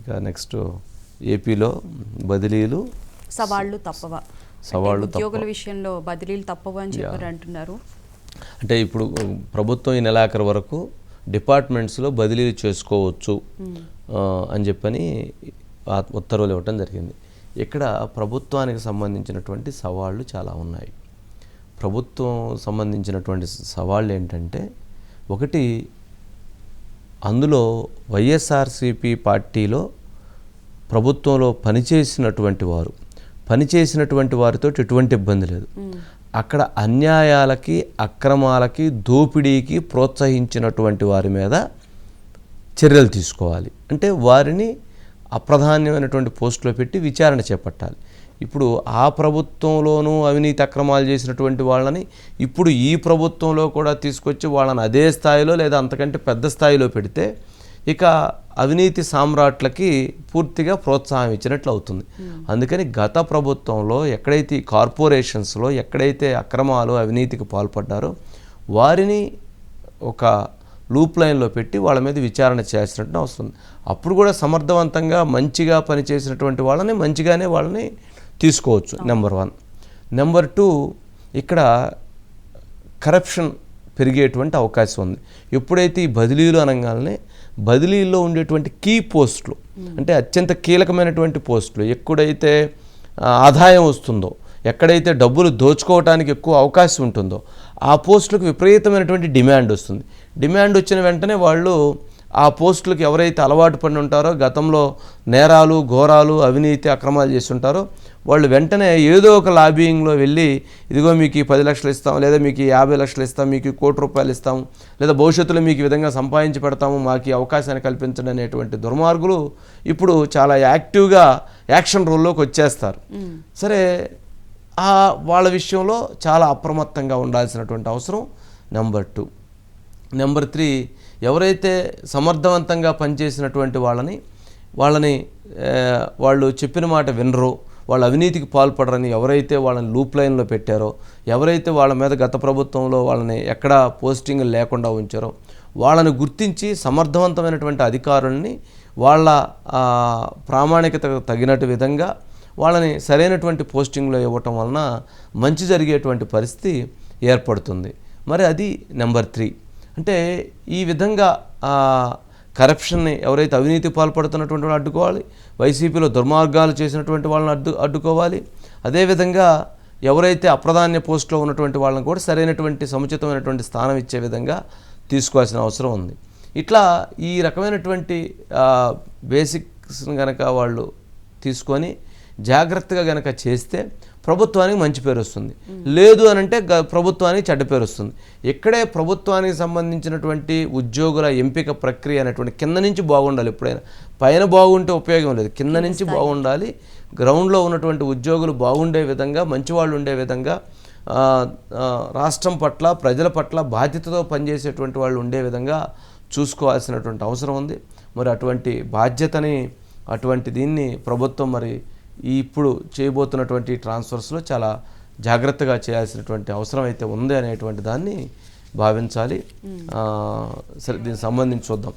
ఇక నెక్స్ట్ ఏపీలో బదిలీలు. సవాళ్ళు తప్పవా. సవాళ్ళు అంటే ఉద్యోగుల విషయంలో బదిలీలు తప్పవు అని చెప్పారు అంటున్నారు. అంటే ఇప్పుడు ప్రభుత్వం ఈ నెలాఖరు వరకు డిపార్ట్మెంట్స్లో బదిలీలు చేసుకోవచ్చు అని చెప్పని ఉత్తర్వులు ఇవ్వటం జరిగింది. ఇక్కడ ప్రభుత్వానికి సంబంధించినటువంటి సవాళ్ళు చాలా ఉన్నాయి. ప్రభుత్వం సంబంధించినటువంటి సవాళ్ళు ఏంటంటే ఒకటి అందులో వైఎస్ఆర్సిపి పార్టీలో ప్రభుత్వంలో పనిచేసినటువంటి వారు పనిచేసినటువంటి వారితో ఎటువంటి ఇబ్బంది లేదు. అక్కడ అన్యాయాలకి అక్రమాలకి దోపిడీకి ప్రోత్సహించినటువంటి వారి మీద చర్యలు తీసుకోవాలి. అంటే వారిని అప్రధాన్యమైనటువంటి పోస్టులో పెట్టి విచారణ చేపట్టాలి. ఇప్పుడు ఆ ప్రభుత్వంలోనూ అవినీతి అక్రమాలు చేసినటువంటి వాళ్ళని ఇప్పుడు ఈ ప్రభుత్వంలో కూడా తీసుకొచ్చి వాళ్ళని అదే స్థాయిలో లేదా అంతకంటే పెద్ద స్థాయిలో పెడితే ఇక అవినీతి సామ్రాట్లకి పూర్తిగా ప్రోత్సాహం ఇచ్చినట్లు అవుతుంది. అందుకని గత ప్రభుత్వంలో ఎక్కడైతే ఈ కార్పొరేషన్స్లో ఎక్కడైతే అక్రమాలు అవినీతికి పాల్పడ్డారో వారిని ఒక లూప్ లైన్లో పెట్టి వాళ్ళ మీద విచారణ చేయాల్సినట్టు అవసరం. ఉంది అప్పుడు కూడా సమర్థవంతంగా మంచిగా పనిచేసినటువంటి వాళ్ళని మంచిగానే వాళ్ళని తీసుకోవచ్చు నెంబర్ వన్ నెంబర్ టూ ఇక్కడ కరప్షన్ పెరిగేటువంటి అవకాశం ఉంది. ఎప్పుడైతే ఈ బదిలీలు అనగానే బదిలీల్లో ఉండేటువంటి కీ పోస్టులు అంటే అత్యంత కీలకమైనటువంటి పోస్టులు ఎక్కడైతే ఆదాయం వస్తుందో ఎక్కడైతే డబ్బులు దోచుకోవడానికి ఎక్కువ అవకాశం ఉంటుందో ఆ పోస్టులకు విపరీతమైనటువంటి డిమాండ్ వస్తుంది. డిమాండ్ వచ్చిన వెంటనే వాళ్ళు ఆ పోస్టులకు ఎవరైతే అలవాటు పడి ఉంటారో గతంలో నేరాలు ఘోరాలు అవినీతి అక్రమాలు చేసి ఉంటారో వాళ్ళు వెంటనే ఏదో ఒక లాబింగ్లో వెళ్ళి ఇదిగో మీకు ఈ పది లక్షలు ఇస్తాం లేదా మీకు ఈ యాభై లక్షలు ఇస్తాం మీకు కోటి రూపాయలు ఇస్తాం లేదా భవిష్యత్తులో మీకు ఈ విధంగా సంపాదించి పెడతాము మాకు ఈ అవకాశాన్ని కల్పించండి అనేటువంటి దుర్మార్గులు ఇప్పుడు చాలా యాక్టివ్గా యాక్షన్ రోల్లోకి వచ్చేస్తారు. సరే ఆ వాళ్ళ విషయంలో చాలా అప్రమత్తంగా ఉండాల్సినటువంటి అవసరం నెంబర్ టూ. నెంబర్ త్రీ ఎవరైతే సమర్థవంతంగా పనిచేసినటువంటి వాళ్ళని వాళ్ళని వాళ్ళు చెప్పిన మాట వినరు వాళ్ళు అవినీతికి పాల్పడరని ఎవరైతే వాళ్ళని లూప్ లైన్లో పెట్టారో ఎవరైతే వాళ్ళ మీద గత ప్రభుత్వంలో వాళ్ళని ఎక్కడా పోస్టింగ్ లేకుండా ఉంచారో వాళ్ళని గుర్తించి సమర్థవంతమైనటువంటి అధికారుల్ని వాళ్ళ ప్రామాణికత తగినట్టు విధంగా వాళ్ళని సరైనటువంటి పోస్టింగ్లో ఇవ్వటం వలన మంచి జరిగేటువంటి పరిస్థితి ఏర్పడుతుంది. మరి అది నెంబర్ త్రీ. అంటే ఈ విధంగా కరప్షన్ని ఎవరైతే అవినీతి పాల్పడుతున్నటువంటి వాళ్ళు అడ్డుకోవాలి వైసీపీలో దుర్మార్గాలు చేసినటువంటి వాళ్ళని అడ్డు అడ్డుకోవాలి అదేవిధంగా ఎవరైతే అప్రధాన్య పోస్టులో ఉన్నటువంటి వాళ్ళని కూడా సరైనటువంటి సముచితమైనటువంటి స్థానం ఇచ్చే విధంగా తీసుకోవాల్సిన అవసరం ఉంది. ఇట్లా ఈ రకమైనటువంటి బేసిక్స్ని కనుక వాళ్ళు తీసుకొని జాగ్రత్తగా కనుక చేస్తే ప్రభుత్వానికి మంచి పేరు వస్తుంది. లేదు అని అంటే గ- ప్రభుత్వానికి చెడ్డ పేరు వస్తుంది. ఇక్కడే ప్రభుత్వానికి సంబంధించినటువంటి ఉద్యోగుల ఎంపిక ప్రక్రియ అనేటువంటి కింద నుంచి బాగుండాలి ఎప్పుడైనా. పైన బాగుంటే ఉపయోగం లేదు. కింద నుంచి బాగుండాలి. గ్రౌండ్లో ఉన్నటువంటి ఉద్యోగులు బాగుండే విధంగా మంచివాళ్ళు ఉండే విధంగా రాష్ట్రం పట్ల ప్రజల పట్ల బాధ్యతతో పనిచేసేటువంటి వాళ్ళు ఉండే విధంగా చూసుకోవాల్సినటువంటి అవసరం ఉంది. మరి అటువంటి బాధ్యతని అటువంటి దీన్ని ప్రభుత్వం మరి ఇప్పుడు చేయబోతున్నటువంటి ట్రాన్స్ఫర్స్లో చాలా జాగ్రత్తగా చేయాల్సినటువంటి అవసరం అయితే ఉంది అనేటువంటి దాన్ని భావించాలి. సరే దీనికి సంబంధించి చూద్దాం.